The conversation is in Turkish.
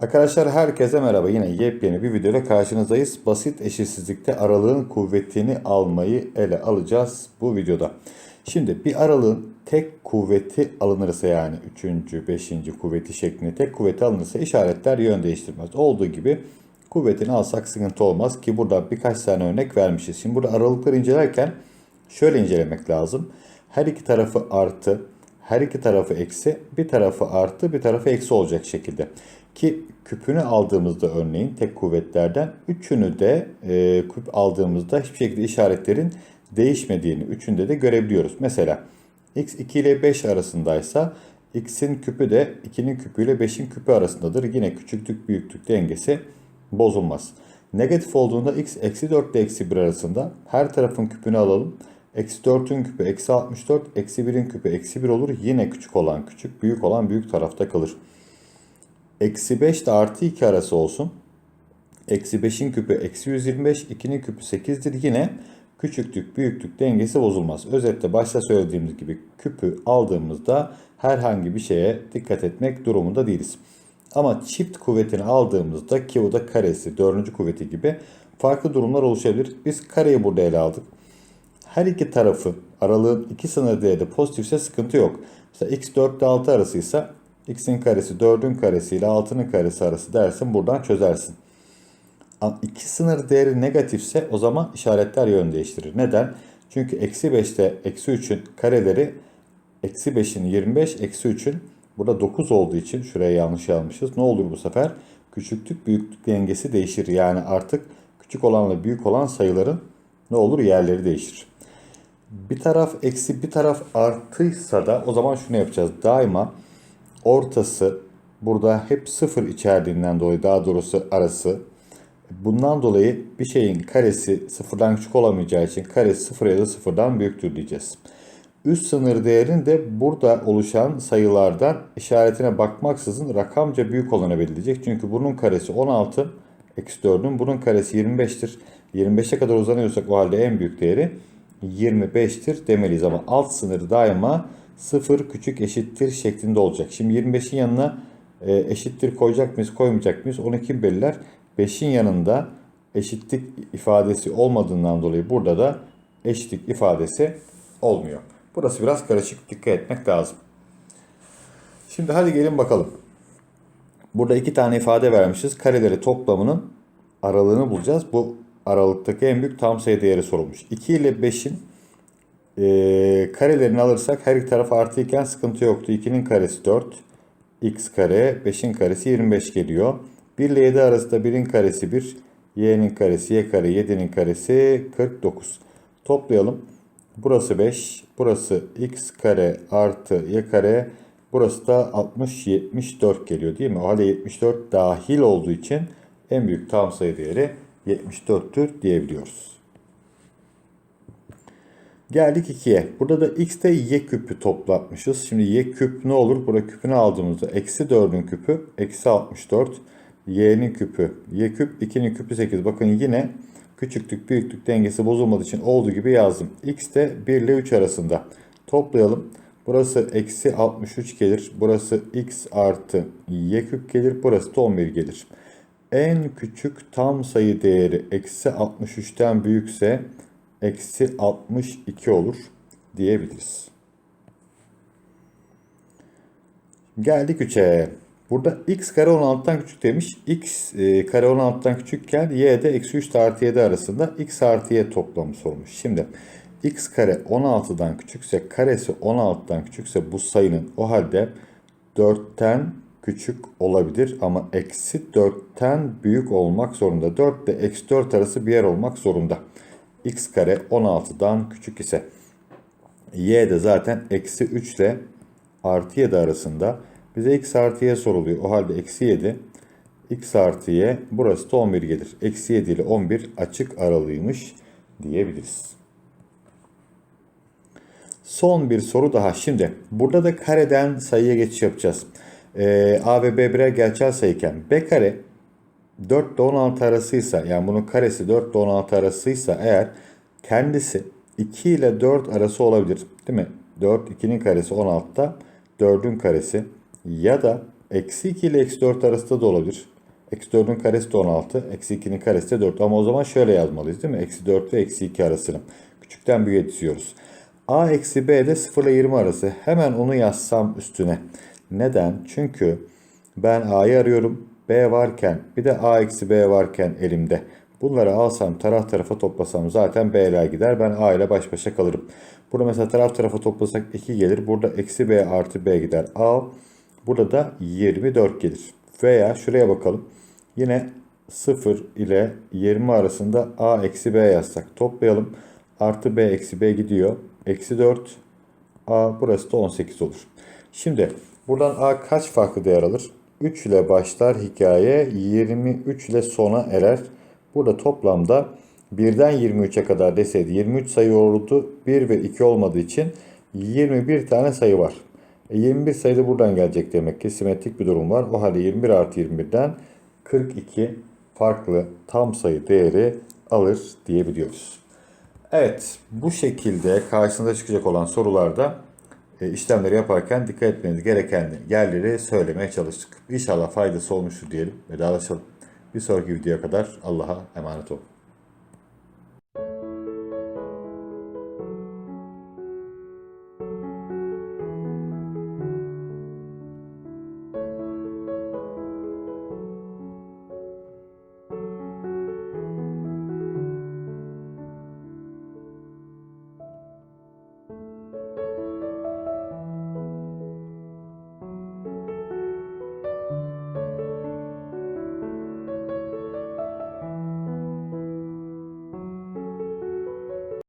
Arkadaşlar herkese merhaba. Yine yepyeni bir videoyla karşınızdayız. Basit eşitsizlikte aralığın kuvvetini almayı ele alacağız bu videoda. Şimdi bir aralığın tek kuvveti alınırsa yani 3. 5. kuvveti şeklinde tek kuvveti alınırsa işaretler yön değiştirmez. Olduğu gibi kuvvetini alsak sıkıntı olmaz ki burada birkaç tane örnek vermişiz. Şimdi burada aralıkları incelerken şöyle incelemek lazım. Her iki tarafı artı, her iki tarafı eksi, bir tarafı artı, bir tarafı eksi olacak şekilde. Ki küpünü aldığımızda örneğin tek kuvvetlerden üçünü de e, küp aldığımızda hiçbir şekilde işaretlerin değişmediğini üçünde de görebiliyoruz. Mesela x 2 ile 5 arasındaysa x'in küpü de 2'nin küpü ile 5'in küpü arasındadır. Yine küçüklük büyüklük dengesi bozulmaz. Negatif olduğunda x eksi 4 ile eksi 1 arasında her tarafın küpünü alalım. Eksi 4'ün küpü eksi 64, eksi 1'in küpü eksi 1 olur. Yine küçük olan küçük, büyük olan büyük tarafta kalır. Eksi 5 de artı 2 arası olsun. Eksi 5'in küpü eksi 125, 2'nin küpü 8'dir. Yine küçüklük büyüklük dengesi bozulmaz. Özetle başta söylediğimiz gibi küpü aldığımızda herhangi bir şeye dikkat etmek durumunda değiliz. Ama çift kuvvetini aldığımızda ki o da karesi, dördüncü kuvveti gibi farklı durumlar oluşabilir. Biz kareyi burada ele aldık. Her iki tarafı aralığın iki sınır değeri pozitifse sıkıntı yok. Mesela x 4 ile 6 arasıysa x'in karesi 4'ün karesi ile 6'nın karesi arası dersin buradan çözersin. İki sınır değeri negatifse o zaman işaretler yön değiştirir. Neden? Çünkü eksi 5'te eksi 3'ün kareleri eksi 5'in 25 eksi 3'ün burada 9 olduğu için şuraya yanlış yazmışız. Ne olur bu sefer? Küçüklük büyüklük dengesi değişir. Yani artık küçük olanla büyük olan sayıların ne olur yerleri değişir. Bir taraf eksi bir taraf artıysa da o zaman şunu yapacağız. Daima ortası burada hep sıfır içerdiğinden dolayı daha doğrusu arası. Bundan dolayı bir şeyin karesi sıfırdan küçük olamayacağı için karesi sıfır ya da sıfırdan büyüktür diyeceğiz. Üst sınır değerini de burada oluşan sayılardan işaretine bakmaksızın rakamca büyük olanı belirleyecek. Çünkü bunun karesi 16, eksi 4'ün bunun karesi 25'tir. 25'e kadar uzanıyorsak o halde en büyük değeri 25'tir demeliyiz ama alt sınır daima 0 küçük eşittir şeklinde olacak. Şimdi 25'in yanına e, eşittir koyacak mıyız koymayacak mıyız onu kim belirler? 5'in yanında eşitlik ifadesi olmadığından dolayı burada da eşitlik ifadesi olmuyor. Burası biraz karışık dikkat etmek lazım. Şimdi hadi gelin bakalım. Burada iki tane ifade vermişiz. Kareleri toplamının aralığını bulacağız. Bu aralıktaki en büyük tam sayı değeri sorulmuş. 2 ile 5'in e, karelerini alırsak her iki taraf artı iken sıkıntı yoktu. 2'nin karesi 4, x kare, 5'in karesi 25 geliyor. 1 ile 7 arasında 1'in karesi 1, y'nin karesi y kare, 7'nin karesi 49. Toplayalım. Burası 5, burası x kare artı y kare, burası da 60, 74 geliyor değil mi? O halde 74 dahil olduğu için en büyük tam sayı değeri 74'tür diyebiliyoruz. Geldik 2'ye. Burada da x'te y küpü toplatmışız. Şimdi y küp ne olur? Burada küpünü aldığımızda eksi 4'ün küpü eksi 64. y'nin küpü y küp 2'nin küpü 8. Bakın yine küçüklük büyüklük dengesi bozulmadığı için olduğu gibi yazdım. x de 1 ile 3 arasında. Toplayalım. Burası eksi 63 gelir. Burası x artı y küp gelir. Burası da 11 gelir. En küçük tam sayı değeri eksi 63'ten büyükse eksi 62 olur diyebiliriz. Geldik 3'e. Burada x kare 16'dan küçük demiş. x e, kare 16'dan küçükken y de eksi 3 artı 7 arasında x artı y toplamı sormuş. Şimdi x kare 16'dan küçükse karesi 16'dan küçükse bu sayının o halde 4'ten küçük olabilir ama eksi 4'ten büyük olmak zorunda. 4 ile eksi 4 arası bir yer olmak zorunda. X kare 16'dan küçük ise y de zaten eksi 3 ile artı 7 arasında. Bize x artı y soruluyor. O halde eksi 7 x artı y burası da 11 gelir. Eksi 7 ile 11 açık aralıymış diyebiliriz. Son bir soru daha. Şimdi burada da kareden sayıya geçiş yapacağız. Ee, A ve B birer gerçel sayıken B kare 4 ile 16 arasıysa yani bunun karesi 4 ile 16 arasıysa eğer kendisi 2 ile 4 arası olabilir. Değil mi? 4 2'nin karesi 16'da 4'ün karesi ya da eksi 2 ile eksi 4 arasında da olabilir. Eksi 4'ün karesi de 16. Eksi 2'nin karesi de 4. Ama o zaman şöyle yazmalıyız değil mi? Eksi 4 ve eksi 2 arasını. Küçükten büyüğe diziyoruz. A eksi B de 0 ile 20 arası. Hemen onu yazsam üstüne. Neden? Çünkü ben A'yı arıyorum. B varken bir de A eksi B varken elimde. Bunları alsam taraf tarafa toplasam zaten B'ler gider. Ben A ile baş başa kalırım. Burada mesela taraf tarafa toplasak 2 gelir. Burada eksi B artı B gider. A burada da 24 gelir. Veya şuraya bakalım. Yine 0 ile 20 arasında A eksi B yazsak. Toplayalım. Artı B eksi B gidiyor. Eksi 4 A burası da 18 olur. Şimdi buradan A kaç farklı değer alır? 3 ile başlar hikaye 23 ile sona erer. Burada toplamda 1'den 23'e kadar deseydi 23 sayı olurdu. 1 ve 2 olmadığı için 21 tane sayı var. E 21 sayı da buradan gelecek demek ki simetrik bir durum var. O halde 21 artı 21'den 42 farklı tam sayı değeri alır diyebiliyoruz. Evet, bu şekilde karşınıza çıkacak olan sorularda işlemleri yaparken dikkat etmeniz gereken yerleri söylemeye çalıştık. İnşallah faydası olmuştur diyelim. Vedalaşalım. Bir sonraki videoya kadar Allah'a emanet olun.